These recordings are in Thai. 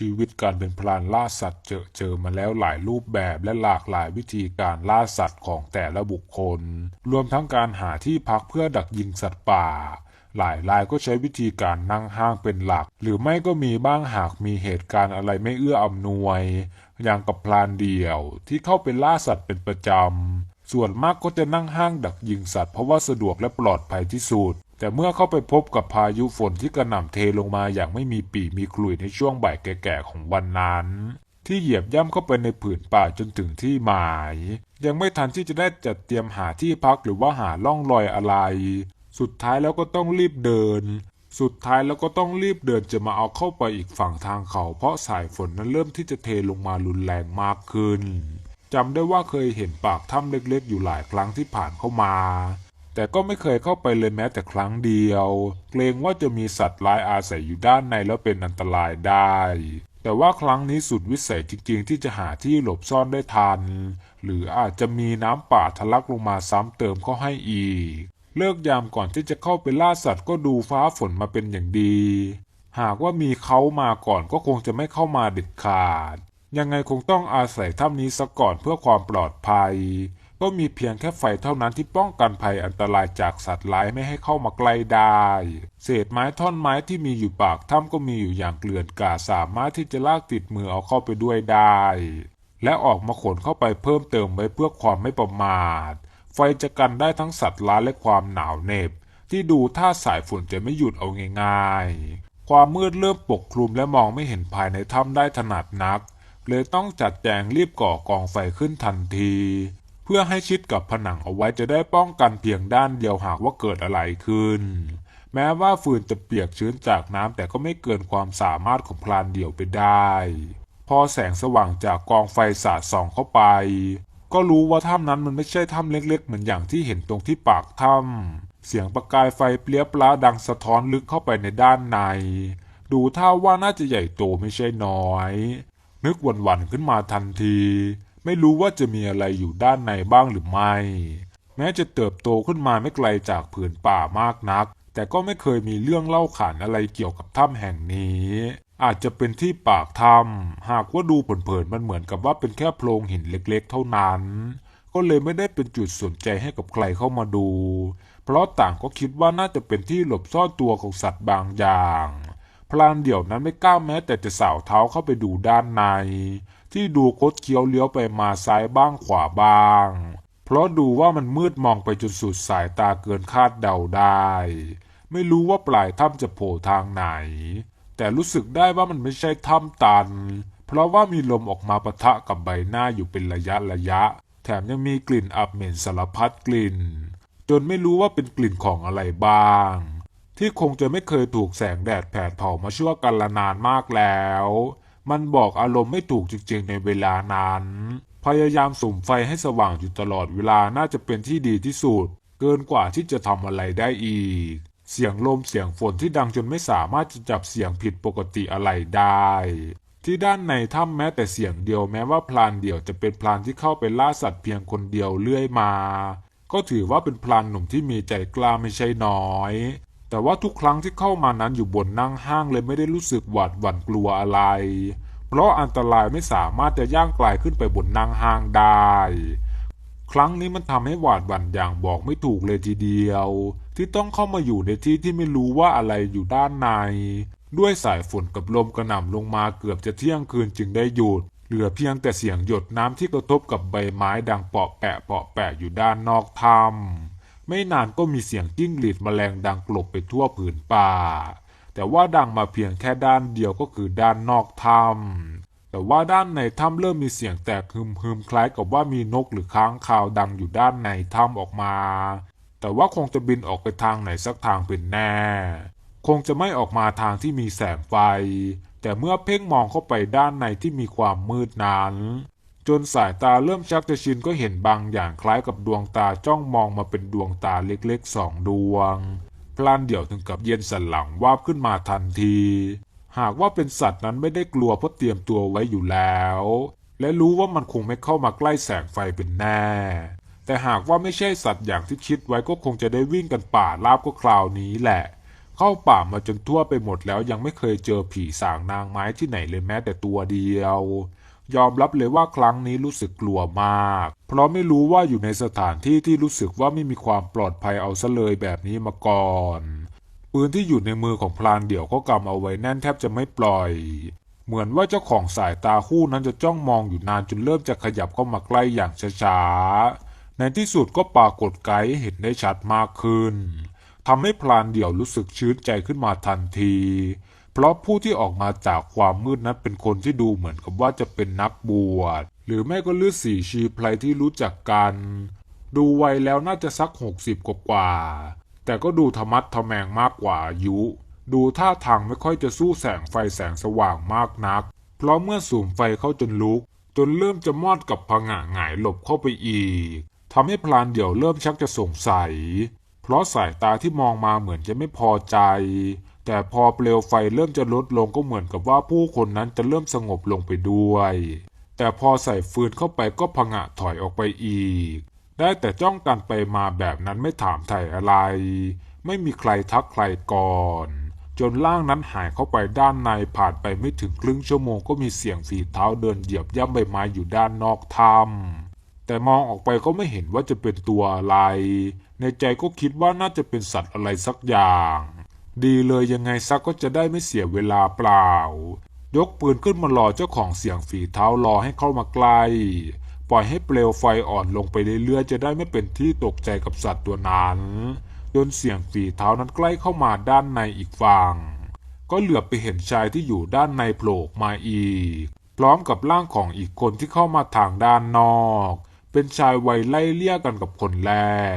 ชีวิตการเป็นพรานล่าสัตว์เจอเจอมาแล้วหลายรูปแบบและหลากหลายวิธีการล่าสัตว์ของแต่ละบุคคล รวมทั้งการหาที่พักเพื่อดักยิงสัตว์ป่า หลายรายก็ใช้วิธีการนั่งห้างเป็นหลัก หรือไม่ก็มีบ้างหากมีเหตุการณ์อะไรไม่เอื้ออำนวย อย่างกับพรานเดี่ยวที่เข้าไปล่าสัตว์เป็นประจำส่วนมากก็จะนั่งห้างดักยิงสัตว์เพราะว่าสะดวกและปลอดภัยที่สุด แต่เมื่อเข้าไปพบกับพายุฝนที่กระหน่ำเทลงมาอย่างไม่มีปีมีขลุ่ยในช่วงบ่ายแก่ๆของวันนั้น ที่เหยียบย่ำเข้าไปในผืนป่าจนถึงที่หมาย ยังไม่ทันที่จะได้จัดเตรียมหาที่พักหรือว่าหาล่องรอยอะไร สุดท้ายแล้วก็ต้องรีบเดิน สุดท้ายแล้วก็ต้องรีบเดินจะมาเอาเข้าไปอีกฝั่งทางเขา เพราะสายฝนนั้นเริ่มที่จะเทลงมารุนแรงมากขึ้นจำได้ว่าเคยเห็นปากถ้ำเล็กๆ อยู่หลายครั้งที่ผ่านเข้ามา แต่ก็ไม่เคยเข้าไปเลยแม้แต่ครั้งเดียว เกรงว่าจะมีสัตว์ร้ายอาศัยอยู่ด้านในแล้วเป็นอันตรายได้ แต่ว่าครั้งนี้สุดวิสัยจริง ๆ ที่จะหาที่หลบซ่อนได้ทัน หรืออาจจะมีน้ำป่าทะลักลงมาซ้ำเติมเข้าให้อีก เลิกยามก่อนที่จะเข้าไปล่าสัตว์ก็ดูฟ้าฝนมาเป็นอย่างดี หากว่ามีเขามาก่อนก็คงจะไม่เข้ามาเด็ดขาด ยังไงคงต้องอาศัยถ้ำนี้ซะก่อนเพื่อความปลอดภัย ก็มีเพียงแค่ไฟเท่านั้นที่ป้องกันภัยอันตรายจากสัตว์ร้ายไม่ให้เข้ามาใกล้ได้ เศษไม้ท่อนไม้ที่มีอยู่ปากถ้ำก็มีอยู่อย่างเกลื่อนกลาดสามารถที่จะลากติดมือเอาเข้าไปด้วยได้ และออกมาขนเข้าไปเพิ่มเติมไว้เพื่อความไม่ประมาท ไฟจะกันได้ทั้งสัตว์ร้ายและความหนาวเหน็บ ที่ดูท่าสายฝนจะไม่หยุดเอาง่ายๆ ความมืดเริ่มปกคลุมและมองไม่เห็นภายในถ้ำได้ถนัดนัก เลยต้องจัดแจงรีบก่อกองไฟขึ้นทันที พื่อให้ชิดกับผนังเอาไว้จะได้ป้องกันเพียงด้านเดียวหากว่าเกิดอะไรขึ้น แม้ว่าฟืนจะเปียกชื้นจากน้ำแต่ก็ไม่เกินความสามารถของพลานเดี่ยวไปได้ พอแสงสว่างจากกองไฟสาดส่องเข้าไป ก็รู้ว่าถ้ำนั้นมันไม่ใช่ถ้ำเล็กๆ เหมือนอย่างที่เห็นตรงที่ปากถ้ำเสียงประกายไฟเปรี้ยปล้าดังสะท้อนลึกเข้าไปในด้านใน ดูท่าว่าน่าจะใหญ่โตไม่ใช่น้อย นึกหวันๆขึ้นมาทันที ไม่รู้ว่าจะมีอะไรอยู่ด้านในบ้างหรือไม่ แม้จะเติบโตขึ้นมาไม่ไกลจากผืนป่ามากนัก แต่ก็ไม่เคยมีเรื่องเล่าขานอะไรเกี่ยวกับถ้ำแห่งนี้ อาจจะเป็นที่ปากถ้ำหากว่าดูเผินๆมันเหมือนกับว่าเป็นแค่โพรงหินเล็กๆ เท่านั้น ก็เลยไม่ได้เป็นจุดสนใจให้กับใครเข้ามาดู เพราะต่างก็คิดว่าน่าจะเป็นที่หลบซ่อนตัวของสัตว์บางอย่างพลานเดี่ยวนั้นไม่กล้าแม้แต่จะสาวเท้าเข้าไปดูด้านใน ที่ดูคดเคี้ยวเลี้ยวไปมาซ้ายบ้างขวาบ้าง เพราะดูว่ามันมืดมองไปจนสุดสายตาเกินคาดเดาได้ ไม่รู้ว่าปลายถ้ำจะโผล่ทางไหน แต่รู้สึกได้ว่ามันไม่ใช่ถ้ำตัน เพราะว่ามีลมออกมาปะทะกับใบหน้าอยู่เป็นระยะระยะ แถมยังมีกลิ่นอับเหม็นสารพัดกลิ่น จนไม่รู้ว่าเป็นกลิ่นของอะไรบ้างที่คงจะไม่เคยถูกแสงแดดแผดเผามาชั่วกันละนานมากแล้ว มันบอกอารมณ์ไม่ถูกจริงๆในเวลานั้น พยายามสุ่มไฟให้สว่างอยู่ตลอดเวลาน่าจะเป็นที่ดีที่สุด เกินกว่าที่จะทำอะไรได้อีก เสียงลมเสียงฝนที่ดังจนไม่สามารถจะจับเสียงผิดปกติอะไรได้ ที่ด้านในถ้ำแม้แต่เสียงเดียวแม้ว่าพลานเดี่ยวจะเป็นพลานที่เข้าไปล่าสัตว์เพียงคนเดียวเรื่อยมา ก็ถือว่าเป็นพลานหนุ่มที่มีใจกล้าไม่ใช่น้อย แต่ว่าทุกครั้งที่เข้ามานั้นอยู่บนนั่งห้างเลยไม่ได้รู้สึกหวาดหวั่นกลัวอะไร เพราะอันตรายไม่สามารถจะย่างกลายขึ้นไปบนนั่งห้างได้ ครั้งนี้มันทำให้หวาดหวั่นอย่างบอกไม่ถูกเลยทีเดียว ที่ต้องเข้ามาอยู่ในที่ที่ไม่รู้ว่าอะไรอยู่ด้านใน ด้วยสายฝนกับลมกระหน่ำลงมาเกือบจะเที่ยงคืนจึงได้หยุดเหลือเพียงแต่เสียงหยดน้ำที่กระทบกับใบไม้ดังเปาะแปะเปาะแปะอยู่ด้านนอกถ้ำ ไม่นานก็มีเสียงจิ้งหรีดแมลงดังกลบไปทั่วผืนป่า แต่ว่าดังมาเพียงแค่ด้านเดียวก็คือด้านนอกถ้ำแต่ว่าด้านในถ้ำเริ่มมีเสียงแตกฮึมฮึมๆคล้ายกับว่ามีนกหรือค้างคาวดังอยู่ด้านในถ้ำออกมา แต่ว่าคงจะบินออกไปทางไหนสักทางเป็นแน่ คงจะไม่ออกมาทางที่มีแสงไฟ แต่เมื่อเพ่งมองเข้าไปด้านในที่มีความมืดนั้น จนสายตาเริ่มชักจะชินก็เห็นบางอย่างคล้ายกับดวงตาจ้องมองมาเป็นดวงตาเล็กๆสองดวง พลานเดี่ยวถึงกับเย็นสันหลังวาบขึ้นมาทันที หากว่าเป็นสัตว์นั้นไม่ได้กลัวเพราะเตรียมตัวไว้อยู่แล้ว และรู้ว่ามันคงไม่เข้ามาใกล้แสงไฟเป็นแน่ แต่หากว่าไม่ใช่สัตว์อย่างที่คิดไว้ก็คงจะได้วิ่งกันป่าลาบก็คราวนี้แหละเเข้าป่ามาจนทั่วไปหมดแล้วยังไม่เคยเจอผีสางนางไม้ที่ไหนเลยแม้แต่ตัวเดียว ยอมรับเลยว่าครั้งนี้รู้สึกกลัวมาก เพราะไม่รู้ว่าอยู่ในสถานที่ที่รู้สึกว่าไม่มีความปลอดภัยเอาซะเลยแบบนี้มาก่อนปืนที่อยู่ในมือของพลานเดี่ยวก็กำเอาไว้แน่นแทบจะไม่ปล่อย เหมือนว่าเจ้าของสายตาคู่นั้นจะจ้องมองอยู่นานจนเริ่มจะขยับเข้ามาใกล้อย่างช้าๆ ในที่สุดก็ปรากฏไกด์เห็นได้ชัดมากขึ้นทำให้พลานเดี่ยวรู้สึกชื้นใจขึ้นมาทันที เพราะผู้ที่ออกมาจากความมืดนั้นเป็นคนที่ดูเหมือนกับว่าจะเป็นนักบวชหรือไม่ก็ลือสีชีไพรที่รู้จักกัน ดูวัยแล้วน่าจะสักหกสิบกว่า แต่ก็ดูธรรมัดทะแมงมากกว่าอายุ ดูท่าทางไม่ค่อยจะสู้แสงไฟแสงสว่างมากนัก เพราะเมื่อสูมไฟเข้าจนลุก จนเริ่มจะมอดกับผงะหงายหลบเข้าไปอีกทำให้พลานเดี่ยวเริ่มชักจะสงสัย เพราะสายตาที่มองมาเหมือนจะไม่พอใจ แต่พอเปลวไฟเริ่มจะลดลงก็เหมือนกับว่าผู้คนนั้นจะเริ่มสงบลงไปด้วย แต่พอใส่ฟืนเข้าไปก็ผงะถอยออกไปอีก ได้แต่จ้องกันไปมาแบบนั้นไม่ถามไถ่อะไร ไม่มีใครทักใครก่อนจนร่างนั้นหายเข้าไปด้านในผ่านไปไม่ถึงครึ่งชั่วโมงก็มีเสียงฝีเท้าเดินเหยียบย่ำใบไม้อยู่ด้านนอกถ้ำแต่มองออกไปก็ไม่เห็นว่าจะเป็นตัวอะไร ในใจก็คิดว่าน่าจะเป็นสัตว์อะไรสักอย่าง ดีเลยยังไงซักก็จะได้ไม่เสียเวลาเปล่า ยกปืนขึ้นมารอเจ้าของเสียงฝีเท้ารอให้เข้ามาใกล้ปล่อยให้เปลวไฟอ่อนลงไปเรื่อยๆจะได้ไม่เป็นที่ตกใจกับสัตว์ตัวนั้นจนเสียงฝีเท้านั้นใกล้เข้ามาด้านในอีกฝั่งก็เหลือบไปเห็นชายที่อยู่ด้านในโผล่มาอีก พร้อมกับร่างของอีกคนที่เข้ามาทางด้านนอก เป็นชายวัยไล่เลี่ยกันกับคนแร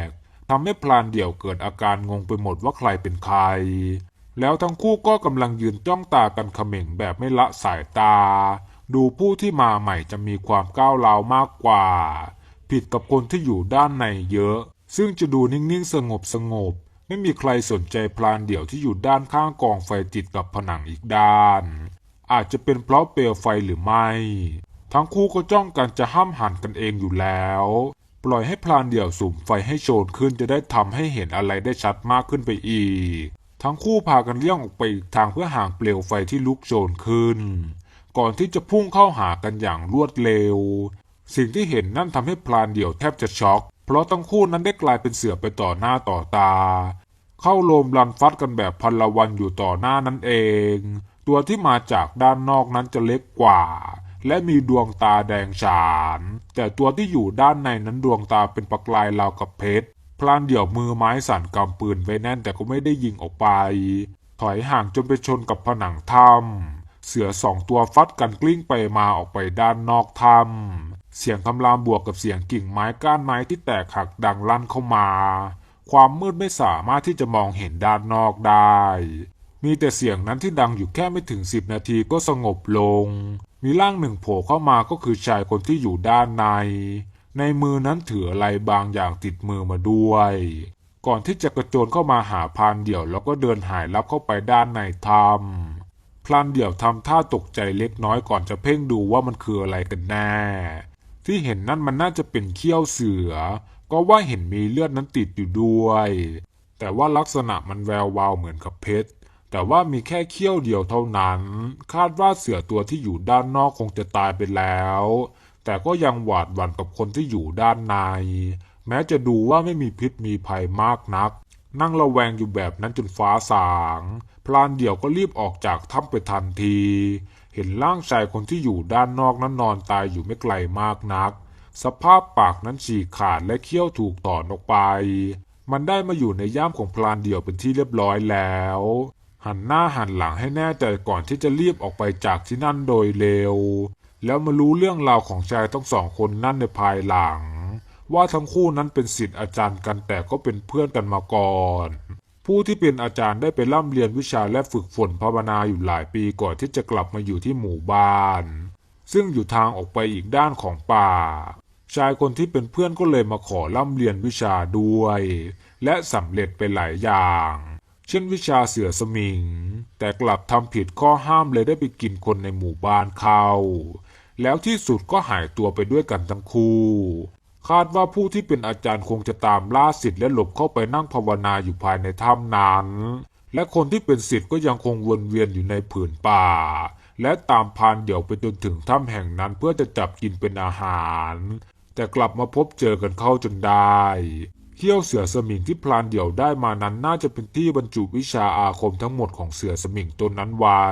ก ทำให้พลานเดี่ยวเกิดอาการงงไปหมดว่าใครเป็นใคร แล้วทั้งคู่ก็กำลังยืนจ้องตากันเขม่งแบบไม่ละสายตา ดูผู้ที่มาใหม่จะมีความก้าวร้าวมากกว่า ผิดกับคนที่อยู่ด้านในเยอะ ซึ่งจะดูนิ่งๆสงบสงบ ไม่มีใครสนใจพลานเดี่ยวที่อยู่ด้านข้างกองไฟติดกับผนังอีกด้าน อาจจะเป็นเพราะเปลวไฟหรือไม่ ทั้งคู่ก็จ้องกันจะห้ามหันกันเองอยู่แล้ว ปล่อยให้พลานเดี่ยวสุ่มไฟให้โชนขึ้นจะได้ทำให้เห็นอะไรได้ชัดมากขึ้นไปอีก ทั้งคู่พากันเลี่ยงออกไปอีกทางเพื่อห่างเปลวไฟที่ลุกโชนขึ้น ก่อนที่จะพุ่งเข้าหากันอย่างรวดเร็ว สิ่งที่เห็นนั่นทำให้พลานเดี่ยวแทบจะช็อก เพราะทั้งคู่นั้นได้กลายเป็นเสือไปต่อหน้าต่อตา เข้าโลมรันฟัดกันแบบพันละวันอยู่ต่อหน้านั่นเอง ตัวที่มาจากด้านนอกนั้นจะเล็กกว่า และมีดวงตาแดงฉาน แต่ตัวที่อยู่ด้านในนั้นดวงตาเป็นประกายราวกับเพชร พลานเดี่ยวมือไม้สั่นกำปืนไว้แน่นแต่ก็ไม่ได้ยิงออกไป ถอยห่างจนไปชนกับผนังถ้ำเสือสองตัวฟัดกันกลิ้งไปมาออกไปด้านนอกถ้ำเสียงคำรามบวกกับเสียงกิ่งไม้ก้านไม้ที่แตกหักดังลั่นเข้ามา ความมืดไม่สามารถที่จะมองเห็นด้านนอกได้มีแต่เสียงนั้นที่ดังอยู่แค่ไม่ถึงสิบนาทีก็สงบลง มีร่างหนึ่งโผล่เข้ามาก็คือชายคนที่อยู่ด้านใน ในมือนั้นถืออะไรบางอย่างติดมือมาด้วย ก่อนที่จะกระโจนเข้ามาหาพานเดี่ยวแล้วก็เดินหายลับเข้าไปด้านในถ้ำพรานเดี่ยวทำท่าตกใจเล็กน้อยก่อนจะเพ่งดูว่ามันคืออะไรกันแน่ ที่เห็นนั่นมันน่าจะเป็นเขี้ยวเสือ ก็ว่าเห็นมีเลือดนั้นติดอยู่ด้วย แต่ว่าลักษณะมันแวววาวเหมือนกับเพชร แต่ว่ามีแค่เขี้ยวเดียวเท่านั้น คาดว่าเสือตัวที่อยู่ด้านนอกคงจะตายไปแล้ว แต่ก็ยังหวาดหวั่นกับคนที่อยู่ด้านใน แม้จะดูว่าไม่มีพิษมีภัยมากนัก นั่งระแวงอยู่แบบนั้นจนฟ้าสาง พลานเดี่ยวก็รีบออกจากถ้ำไปทันที เห็นร่างชายคนที่อยู่ด้านนอกนั้นนอนตายอยู่ไม่ไกลมากนัก สภาพปากนั้นฉีกขาดและเขี้ยวถูกต่อนออกไป มันได้มาอยู่ในย่ามของพลานเดี่ยวเป็นที่เรียบร้อยแล้ว หันหน้าหันหลังให้แน่ใจก่อนที่จะรีบออกไปจากที่นั่นโดยเร็ว แล้วมารู้เรื่องราวของชายทั้งสองคนนั่นในภายหลัง ว่าทั้งคู่นั้นเป็นศิษย์อาจารย์กันแต่ก็เป็นเพื่อนกันมาก่อน ผู้ที่เป็นอาจารย์ได้ไปร่ำเรียนวิชาและฝึกฝนภาวนาอยู่หลายปีก่อนที่จะกลับมาอยู่ที่หมู่บ้าน ซึ่งอยู่ทางออกไปอีกด้านของป่า ชายคนที่เป็นเพื่อนก็เลยมาขอร่ำเรียนวิชาด้วย และสำเร็จไปหลายอย่าง เช่นวิชาเสือสมิง แต่กลับทำผิดข้อห้ามเลยได้ไปกินคนในหมู่บ้านเขาแล้วที่สุดก็หายตัวไปด้วยกันทั้งคู่ คาดว่าผู้ที่เป็นอาจารย์คงจะตามล่าสิทธิ์และหลบเข้าไปนั่งภาวนาอยู่ภายในถ้ำนั้น และคนที่เป็นศิษย์ก็ยังคงวนเวียนอยู่ในผืนป่า และตามพานเดี่ยวไปจนถึงถ้ำแห่งนั้นเพื่อจะจับกินเป็นอาหาร แต่กลับมาพบเจอกันเข้าจนได้ เที่ยวเสือสมิงที่พลานเดี่ยวได้มานั้นน่าจะเป็นที่บรรจุวิชาอาคมทั้งหมดของเสือสมิงตนนั้นไว้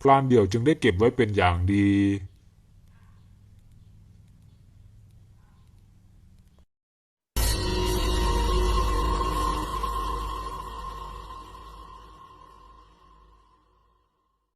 พลานเดี่ยวจึงได้เก็บไว้เป็นอย่างดี